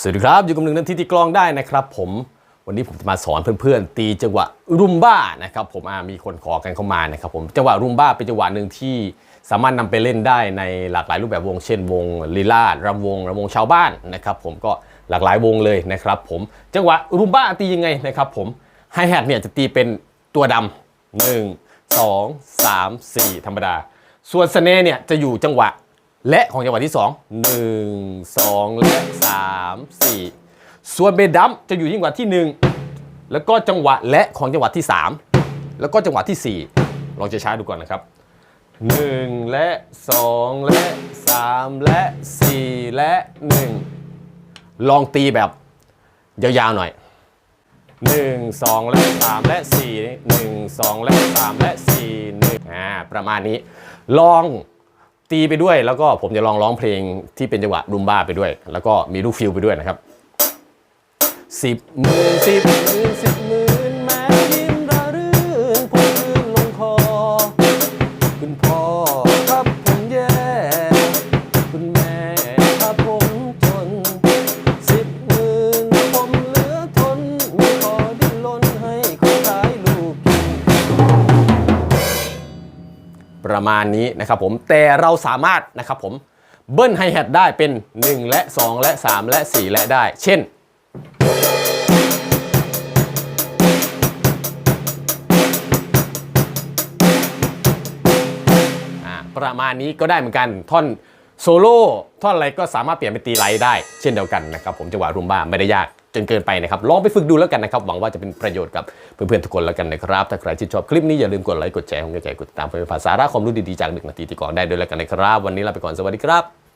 สวัสดีครับ อยู่กับหนึ่งนาทีที่กลองได้นะครับผมวันนี้ผมจะมาสอนเพื่อนๆ ตีจังหวะรุมบ้านะครับผมมีคนขอกันเข้ามานะครับผมจังหวะรุมบ้าเป็นจังหวะหนึ่งที่สามารถนำไปเล่นได้ในหลากหลายรูปแบบวง เช่นวงลีลาดรำวงรำวงชาวบ้านนะครับผมก็หลากหลายวงเลยนะครับผมจังหวะรุมบ้าตียังไงนะครับผมไฮแฮทเนี่ยจะตีเป็นตัวดำหนึ่งสองสามสี่ธรรมดา ส่วนสเนร์เนี่ยจะอยู่จังหวะ และของจังหวะที่ 2 1 2 และ 3 4 ส่วนเบดัมจะอยู่ที่จังหวะที่ 1 แล้วก็จังหวะและของจังหวะที่ 3 แล้วก็จังหวะที่ 4 ลองจะช้าดูก่อนนะครับ 1 และ 2 และ 3 และ 4 และ 1 ลองตีแบบยาวๆหน่อย 1 2 และ 3 และ 4 1 2 และ 3 และ4 1อ่าประมาณนี้ลอง ตีไปด้วย แล้วก็ผมจะลองร้องเพลงที่เป็นจังหวะรุมบ้าไปด้วย แล้วก็มีลูกฟิลไปด้วยนะครับสิบหมื่นสิบหมื่นสิบหมื่นแม้ยิ้ ประมาณนี้นะครับผมแต่เราสามารถนะครับผมเบิ้ลไฮแฮทได้เป็น 1 และ 2 และ 3 และ 4 และได้ เช่น ประมาณนี้ก็ได้เหมือนกันท่อนโซโล่ท่อนอะไรก็สามารถเปลี่ยนเป็นตีไลท์ได้ เช่นเดียวกันนะครับผมจังหวะรุมบ้าไม่ได้ยาก จนเกินไปนะครับ ลองไปฝึกดูแล้วกันนะครับ หวังว่าจะเป็นประโยชน์กับเพื่อนๆทุกคนแล้วกันนะครับ ถ้าใครที่ชอบคลิปนี้อย่าลืมกดไลค์ กดแชร์กระจกดติดตามเพื่อเป็นภาษาระความรู้ดีๆจากหนึ่งนาทีที่ก่อนได้ด้วยแล้วกันนะครับ วันนี้ลาไปก่อน สวัสดีครับ